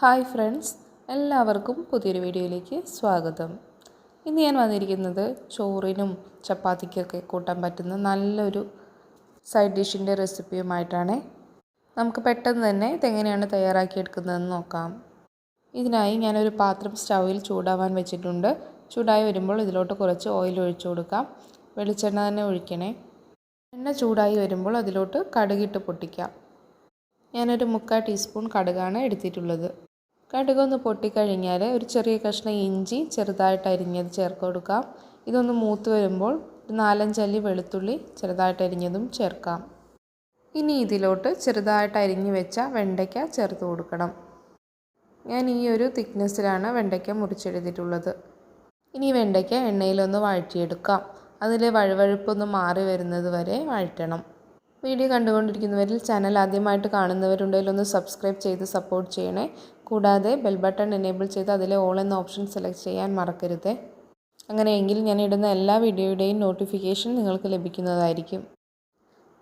Hi friends എല്ലാവർക്കും പുതിയൊരു വീഡിയോയിലേക്ക് സ്വാഗതം. ഇന്ന് ഞാൻ വന്നിരിക്കുന്നത് ചോറിനും ചപ്പാത്തിക്കൊക്കെ കൂട്ടാൻ പറ്റുന്ന നല്ലൊരു സൈഡ് ഡിഷിന്റെ റെസിപ്പിയുമായിട്ടാണ്. നമുക്ക് പെട്ടെന്ന് തന്നെ ഇതെങ്ങനെയാണ് തയ്യാറാക്കിയെടുക്കുന്നതെന്ന് നോക്കാം. ഇതിനായി ഞാനൊരു പാത്രം സ്റ്റൗവിൽ ചൂടാവാൻ വെച്ചിട്ടുണ്ട്. ചൂടായി വരുമ്പോൾ ഇതിലോട്ട് കുറച്ച് ഓയിൽ ഒഴിച്ചു കൊടുക്കാം. വെളിച്ചെണ്ണ തന്നെ ഒഴിക്കണേ. എണ്ണ ചൂടായി വരുമ്പോൾ അതിലോട്ട് കടുകിട്ട് പൊട്ടിക്കാം. ഞാനൊരു മുക്കാൽ ടീസ്പൂൺ കടുകാണ് എടുത്തിട്ടുള്ളത്. കടുകൊന്ന് പൊട്ടിക്കഴിഞ്ഞാൽ ഒരു ചെറിയ കഷ്ണം ഇഞ്ചി ചെറുതായിട്ട് അരിഞ്ഞത് ചേർത്ത് കൊടുക്കാം. ഇതൊന്ന് മൂത്ത് വരുമ്പോൾ ഒരു നാലഞ്ചല്ലി വെളുത്തുള്ളി ചെറുതായിട്ട് അരിഞ്ഞതും ചേർക്കാം. ഇനി ഇതിലോട്ട് ചെറുതായിട്ട് അരിഞ്ഞു വെച്ച വെണ്ടയ്ക്ക ചേർത്ത് കൊടുക്കണം. ഞാൻ ഈ ഒരു തിക്നെസ്സിലാണ് വെണ്ടയ്ക്ക മുറിച്ചെടുത്തിട്ടുള്ളത് ഇനി വെണ്ടയ്ക്ക എണ്ണയിലൊന്ന് വഴറ്റിയെടുക്കാം. അതിലെ വഴുവഴുപ്പൊന്ന് മാറി വരുന്നത് വരെ വഴറ്റണം. വീഡിയോ കണ്ടുകൊണ്ടിരിക്കുന്നവരിൽ ചാനൽ ആദ്യമായിട്ട് കാണുന്നവരുണ്ടെങ്കിൽ ഒന്ന് സബ്സ്ക്രൈബ് ചെയ്ത് സപ്പോർട്ട് ചെയ്യണേ. കൂടാതെ ബെൽ ബട്ടൺ എനേബിൾ ചെയ്ത് അതിലെ ഓൾ എന്ന ഓപ്ഷൻ സെലക്ട് ചെയ്യാൻ മറക്കരുത്. അങ്ങനെയെങ്കിൽ ഞാൻ ഇടുന്ന എല്ലാ വീഡിയോയുടെയും നോട്ടിഫിക്കേഷൻ നിങ്ങൾക്ക് ലഭിക്കുന്നതായിരിക്കും.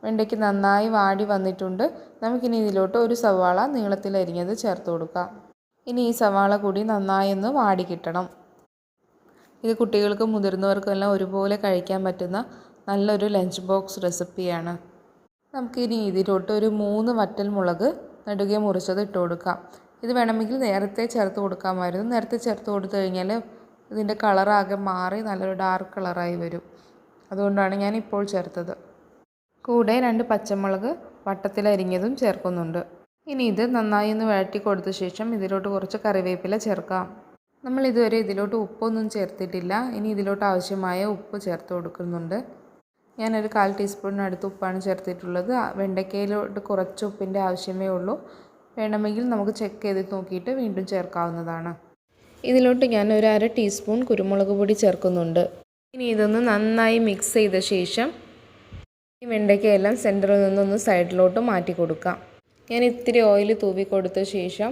വെണ്ടയ്ക്ക് നന്നായി വാടി വന്നിട്ടുണ്ട്. നമുക്കിനി ഇതിലോട്ട് ഒരു സവാള നീളത്തിൽ അരിഞ്ഞത് ചേർത്ത് കൊടുക്കാം. ഇനി ഈ സവാള കൂടി നന്നായി ഒന്ന് വാടി കിട്ടണം. ഇത് കുട്ടികൾക്കും മുതിർന്നവർക്കും എല്ലാം ഒരുപോലെ കഴിക്കാൻ പറ്റുന്ന നല്ലൊരു ലഞ്ച് ബോക്സ് റെസിപ്പിയാണ്. നമുക്കിനി ഇതിലോട്ട് ഒരു മൂന്ന് വറ്റൽ മുളക് നടുകെ മുറിച്ചത് ഇട്ട് കൊടുക്കാം. ഇത് വേണമെങ്കിൽ നേരത്തെ ചേർത്ത് കൊടുക്കാമായിരുന്നു. നേരത്തെ ചേർത്ത് കൊടുത്തു കഴിഞ്ഞാൽ ഇതിന്റെ കളറാകെ മാറി നല്ലൊരു ഡാർക്ക് കളറായി വരും. അതുകൊണ്ടാണ് ഞാൻ ഇപ്പോൾ ചേർത്തത്. കൂടെ രണ്ട് പച്ചമുളക് വട്ടത്തിലരിഞ്ഞതും ചേർക്കുന്നുണ്ട്. ഇനി ഇത് നന്നായി ഒന്ന് വഴറ്റി കൊടുത്ത ശേഷം ഇതിലോട്ട് കുറച്ച് കറിവേപ്പില ചേർക്കാം. നമ്മൾ ഇതുവരെ ഇതിലോട്ട് ഉപ്പൊന്നും ചേർത്തിട്ടില്ല. ഇനി ഇതിലോട്ട് ആവശ്യമായ ഉപ്പ് ചേർത്ത് കൊടുക്കുന്നുണ്ട്. ഞാനൊരു കാൽ ടീസ്പൂണിനടുത്ത് ഉപ്പാണ് ചേർത്തിട്ടുള്ളത്. വെണ്ടയ്ക്കയിലോട്ട് കുറച്ച് ഉപ്പിന്റെ ആവശ്യമേ ഉള്ളൂ. വേണമെങ്കിൽ നമുക്ക് ചെക്ക് ചെയ്ത് നോക്കിയിട്ട് വീണ്ടും ചേർക്കാവുന്നതാണ്. ഇതിലോട്ട് ഞാൻ ഒരു അര ടീസ്പൂൺ കുരുമുളക് പൊടി ചേർക്കുന്നുണ്ട്. ഇനി ഇതൊന്ന് നന്നായി മിക്സ് ചെയ്ത ശേഷം ഈ വെണ്ടയ്ക്കയെല്ലാം സെന്ററിൽ നിന്നൊന്ന് സൈഡിലോട്ട് മാറ്റി കൊടുക്കാം. ഞാൻ ഇത്തിരി ഓയിൽ തൂവി കൊടുത്ത ശേഷം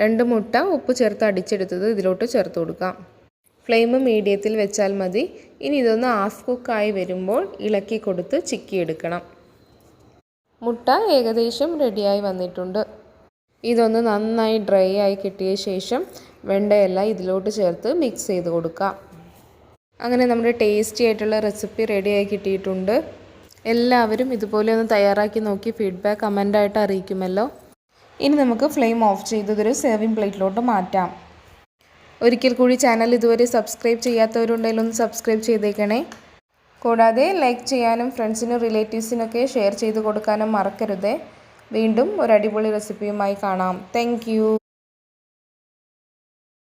രണ്ട് മുട്ട ഉപ്പ് ചേർത്ത് അടിച്ചെടുത്തത് ഇതിലോട്ട് ചേർത്ത് കൊടുക്കാം. ഫ്ലെയിം മീഡിയത്തിൽ വെച്ചാൽ മതി. ഇനി ഇതൊന്ന് ഹാഫ് കുക്കായി വരുമ്പോൾ ഇളക്കി കൊടുത്ത് ചിക്കിയെടുക്കണം. മുട്ട ഏകദേശം റെഡിയായി വന്നിട്ടുണ്ട്. ഇതൊന്ന് നന്നായി ഡ്രൈ ആയി കിട്ടിയ ശേഷം വെണ്ടയെല്ലാം ഇതിലോട്ട് ചേർത്ത് മിക്സ് ചെയ്ത് കൊടുക്കാം. അങ്ങനെ നമ്മുടെ ടേസ്റ്റി ആയിട്ടുള്ള റെസിപ്പി റെഡിയായി കിട്ടിയിട്ടുണ്ട്. എല്ലാവരും ഇതുപോലെ ഒന്ന് തയ്യാറാക്കി നോക്കി ഫീഡ്ബാക്ക് കമന്റായിട്ട് അറിയിക്കുമല്ലോ. ഇനി നമുക്ക് ഫ്ലെയിം ഓഫ് ചെയ്തതൊരു സെർവിങ് പ്ലേറ്റിലോട്ട് മാറ്റാം. ഒരിക്കൽ കൂടി ചാനൽ ഇതുവരെ സബ്സ്ക്രൈബ് ചെയ്യാത്തവരുണ്ടെങ്കിൽ ഒന്ന് സബ്സ്ക്രൈബ് ചെയ്തേക്കണേ. കൂടാതെ ലൈക്ക് ചെയ്യാനും ഫ്രണ്ട്സിനും റിലേറ്റീവ്സിനൊക്കെ ഷെയർ ചെയ്ത് കൊടുക്കാനും മറക്കരുത്. വീണ്ടും ഒരു അടിപൊളി റെസിപ്പിയുമായി കാണാം. താങ്ക്